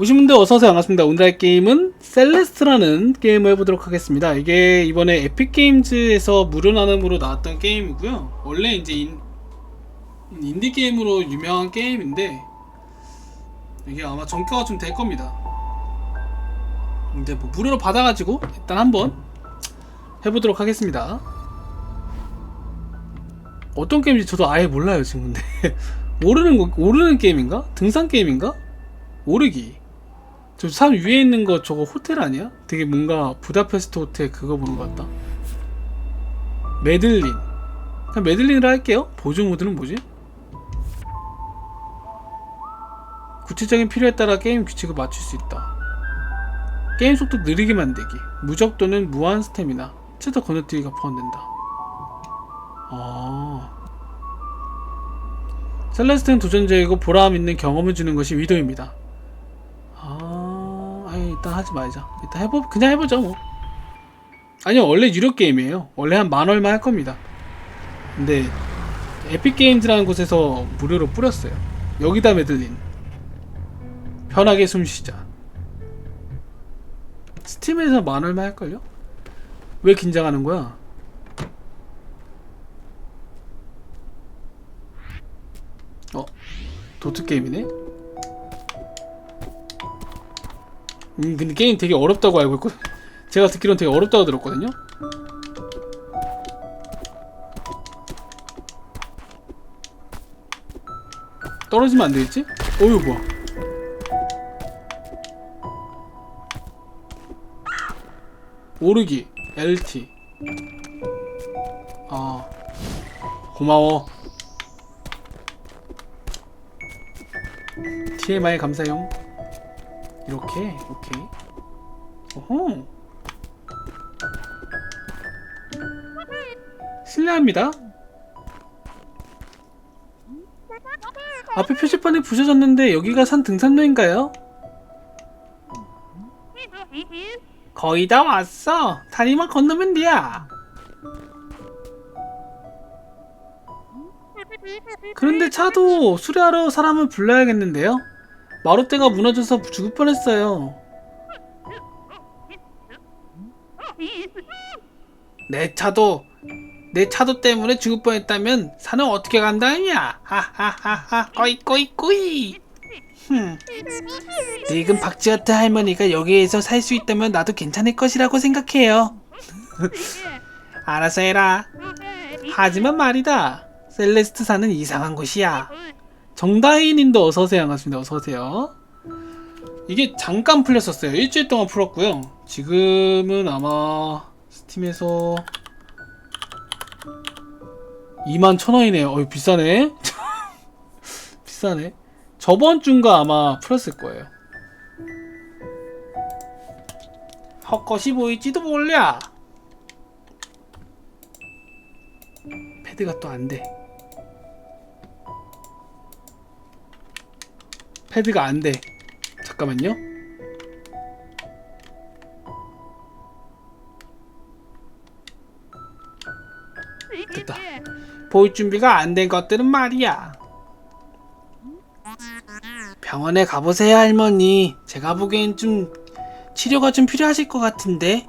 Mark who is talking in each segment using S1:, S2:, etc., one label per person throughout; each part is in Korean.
S1: 오신 분들 어서오세요. 반갑습니다. 오늘 할 게임은 셀레스트라는 게임을 해보도록 하겠습니다. 이게 이번에 에픽게임즈에서 무료 나눔으로 나왔던 게임이고요. 원래 이제 인, 인디게임으로 유명한 게임인데 이게 아마 정가가 좀 될 겁니다. 이제 뭐 무료로 받아가지고 일단 한번 해보도록 하겠습니다. 어떤 게임인지 저도 아예 몰라요 지금 근데. 오르는 거 오르는 게임인가? 등산 게임인가? 오르기 저산 위에 있는 거 저거 호텔 아니야? 되게 뭔가 부다페스트 호텔 그거 보는 것 같다. 메들린. 그냥 메들린으로 할게요. 보조 모드는 뭐지? 구체적인 필요에 따라 게임 규칙을 맞출 수 있다. 게임 속도 느리게 만들기. 무적 또는 무한 스태미나. 최대 건너뛰기가 포함된다. 아. 셀레스트는 도전적이고 보람 있는 경험을 주는 것이 위도입니다. 일단 하지 말자. 일단 해보, 그냥 해보자 뭐. 아니요 원래 유료 게임이에요. 원래 한 만 얼마 할 겁니다. 근데 에픽 게임즈라는 곳에서 무료로 뿌렸어요. 여기다 메들린. 편하게 숨 쉬자. 스팀에서 만 얼마 할걸요? 왜 긴장하는 거야? 어 도트 게임이네. 음 근데 게임 되게 어렵다고 알고 있거든. 제가 듣기로는 되게 어렵다고 들었거든요. 떨어지면 안 되겠지? 어휴 뭐야? 오르기 LT 아 고마워 TMI 감사용 이렇게 오케이 오호 실례합니다. 앞에 표지판이 부셔졌는데 여기가 산 등산로인가요? 거의 다 왔어. 다리만 건너면 돼야 그런데 차도 수리하러 사람을 불러야겠는데요? 마루대가 무너져서 죽을 뻔했어요. 내 차도 내 차도 때문에 죽을 뻔했다면 산은 어떻게 간다냐? 하하하하 꼬이 꼬이 꼬이. 흠. 늙은 박지하트 할머니가 여기에서 살 수 있다면 나도 괜찮을 것이라고 생각해요. 알아서 해라. 하지만 말이다. 셀레스트 사는 이상한 곳이야. 정다희님도 어서오세요. 반갑습니다. 어서오세요. 이게 잠깐 풀렸었어요. 일주일 동안 풀었고요. 지금은 아마 스팀에서 2만 천 원이네요. 어이 비싸네. 비싸네. 저번 주인가 아마 풀었을 거예요. 헛것이 보일지도 몰라. 패드가 또 안 돼. 패드가 안 돼. 잠깐만요. 됐다. 보일 준비가 안 된 것들은 말이야. 병원에 가보세요, 할머니. 제가 보기엔 좀 치료가 좀 필요하실 것 같은데.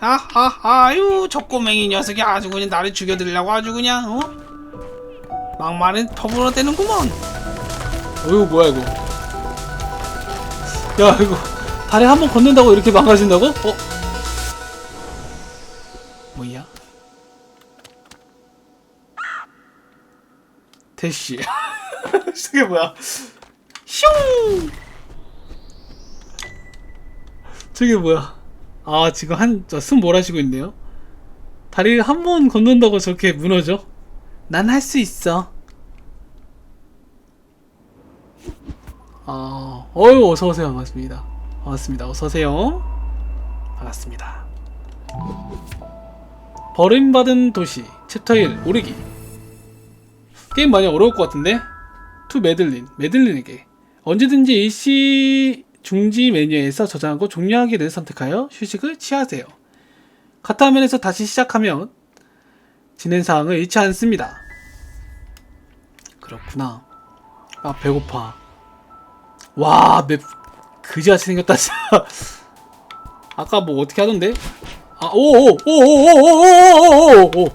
S1: 아하하유, 저 꼬맹이 녀석이 아주 그냥 나를 죽여드리려고 아주 그냥, 어? 막말은 퍼부어대는구먼. 어이구, 뭐야, 이거. 야 이거 다리 한 번 걷는다고 이렇게 망가진다고? 어? 뭐야? 대시 저게 뭐야? 슝 저게 뭐야? 아 지금 한숨 몰아쉬고 있네요 다리를 한 번 걷는다고 저렇게 무너져? 난 할 수 있어 아, 어유 어서 오세요. 반갑습니다. 반갑습니다. 어서 오세요. 반갑습니다. 버림받은 도시 챕터 1 오르기 게임 많이 어려울 것 같은데 투 메들린 메들린에게 언제든지 일시 중지 메뉴에서 저장하고 종료하기를 선택하여 휴식을 취하세요. 같은 화면에서 다시 시작하면 진행 사항을 잃지 않습니다. 그렇구나. 아 배고파. 와, 맵 그지같이 생겼다 진짜. 아까 뭐 어떻게 하던데? 아, 오, 오, 오, 오, 오, 오, 오, 오, 오.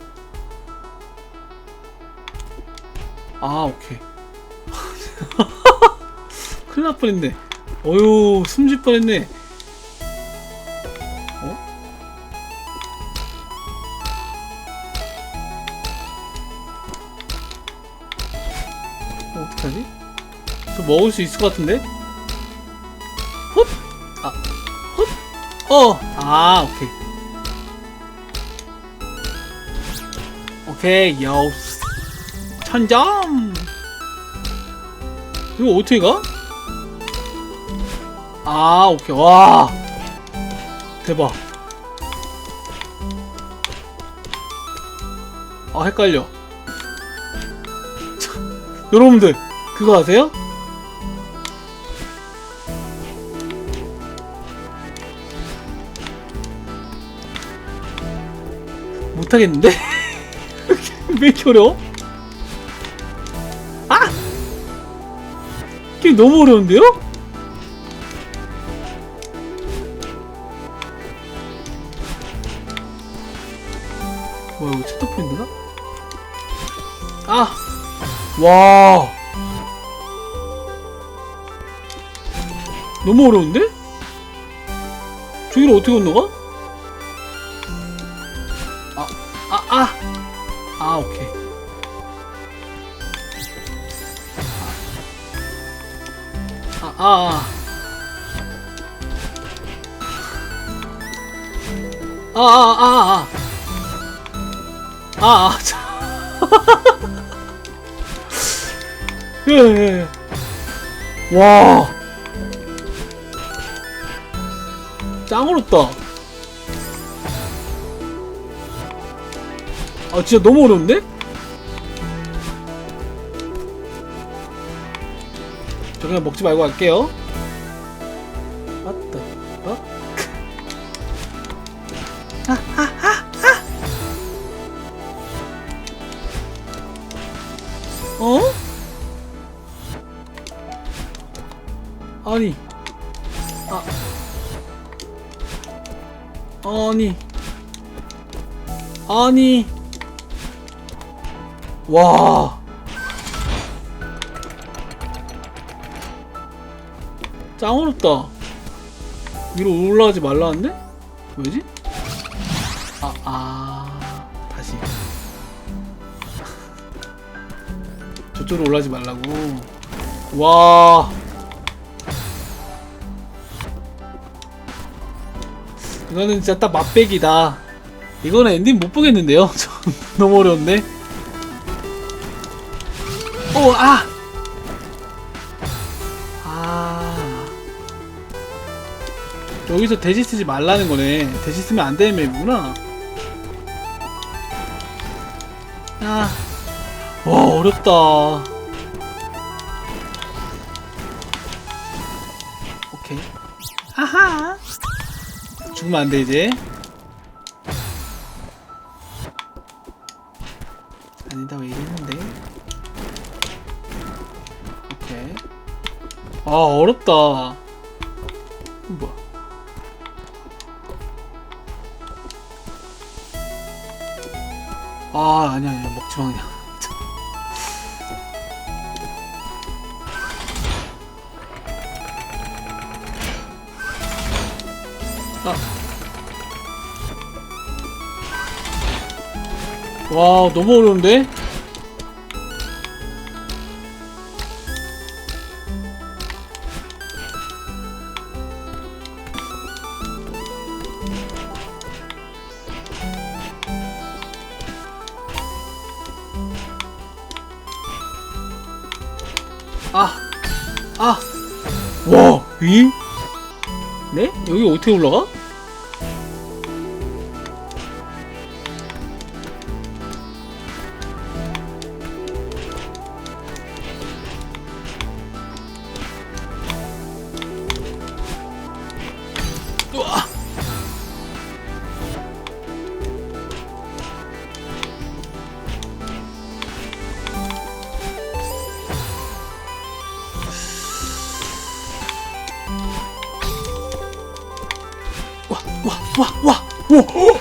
S1: 아, 오케이. 큰일 날 뻔했네. 어휴, 숨질 뻔했네. 먹을 수 있을 것 같은데? 헛! 아, 헛! 어! 아, 오케이. 오케이, 요. 천점! 이거 어떻게 가? 아, 오케이. 와. 대박. 아, 헷갈려. 참, 여러분들, 그거 아세요? 못하겠는데? 왜 이렇게 어려워? 아! 게임 너무 어려운데요? 뭐야 이거 챕터 포인트가? 아! 와 너무 어려운데? 저기를 어떻게 건너가? 아, 아, 아. 아, 아, 아, 아. 아. 예, 예. 예. 와. 짱 어렵다. 아, 진짜 너무 어려운데? 저 그냥 먹지 말고 갈게요. 맞다. 어? 어? 아니. 아. 아니. 아니. 와. 짱 어렵다. 위로 올라가지 말라는데? 왜지? 아, 아. 다시. 저쪽으로 올라가지 말라고. 와. 이거는 진짜 딱 맛배기다. 이거는 엔딩 못 보겠는데요? 저 너무 어려운데? 오, 아! 아. 여기서 돼지 쓰지 말라는 거네. 돼지 쓰면 안 되는 맵이구나. 아. 와, 어렵다. 오케이. 죽으면 안 돼, 이제. 아니다, 왜 이랬는데? 오케이. 아, 어렵다. 아, 아니야, 아니야. 먹지 마, 그냥. 아. 와, 너무 어려운데? 아, 아, 와, 위? 네? 여기 어떻게 올라가? 와, 오, 오.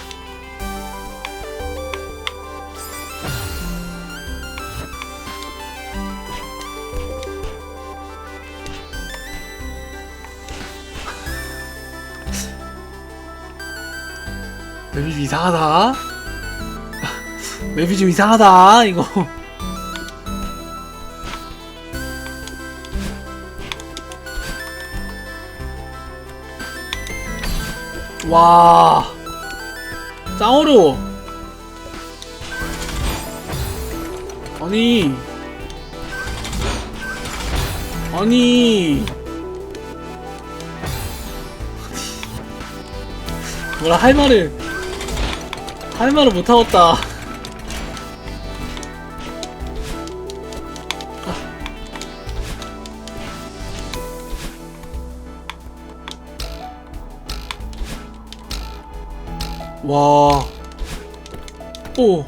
S1: 맵이 좀 이상하다. 맵이 좀 이상하다, 이거. 와. 짱 어려워. 아니. 아니. 뭐라 할 말을 할 말을 못 하겠다. 와. 오.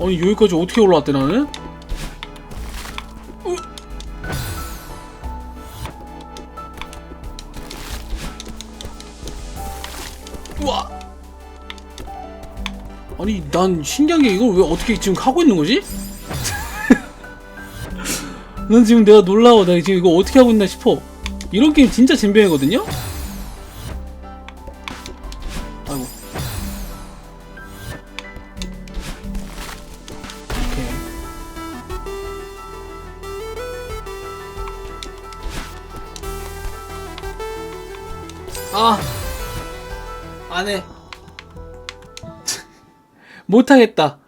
S1: 아니 여기까지 어떻게 올라왔대 나는? 으. 우와. 아니 난 신기한 게 이걸 왜 어떻게 지금 하고 있는 거지? 난 지금 내가 놀라워. 나 지금 이거 어떻게 하고 있나 싶어. 이런 게임 진짜 잼병이거든요? 아이고. 아, 안 해. 못하겠다.